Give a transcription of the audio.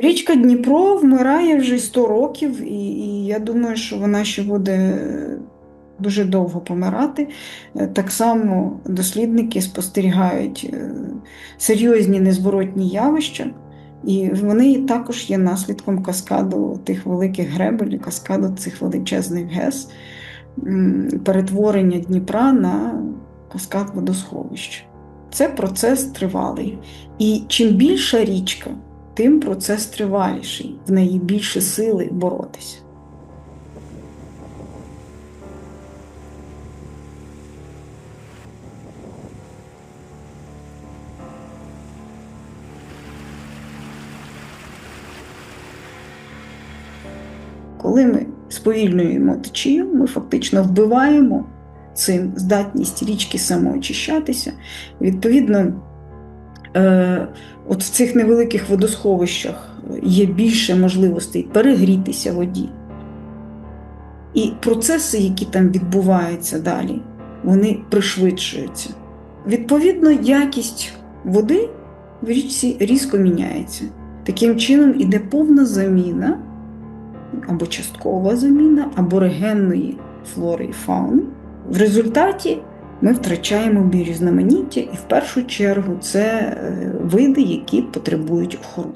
Річка Дніпро вмирає вже 100 років, і, і я думаю, що вона ще буде дуже довго помирати. Е, Так само дослідники спостерігають е, серйозні незворотні явища, і вони також є наслідком каскаду тих великих гребель, каскаду цих величезних ГЕС, перетворення Дніпра на каскад водосховищ. Це процес тривалий. І чим більша річка, тим процес триваліший, в неї більше сили боротися. Коли ми сповільнюємо течію, ми фактично вбиваємо цим здатність річки самоочищатися. Відповідно, от в цих невеликих водосховищах є більше можливостей перегрітися воді. І процеси, які там відбуваються далі, вони пришвидшуються. Відповідно, якість води в річці різко міняється. Таким чином іде повна заміна або часткова заміна аборигенної флори і фауни. В результаті ми втрачаємо бірізноманіття, і в першу чергу це е, види, які потребують охорони.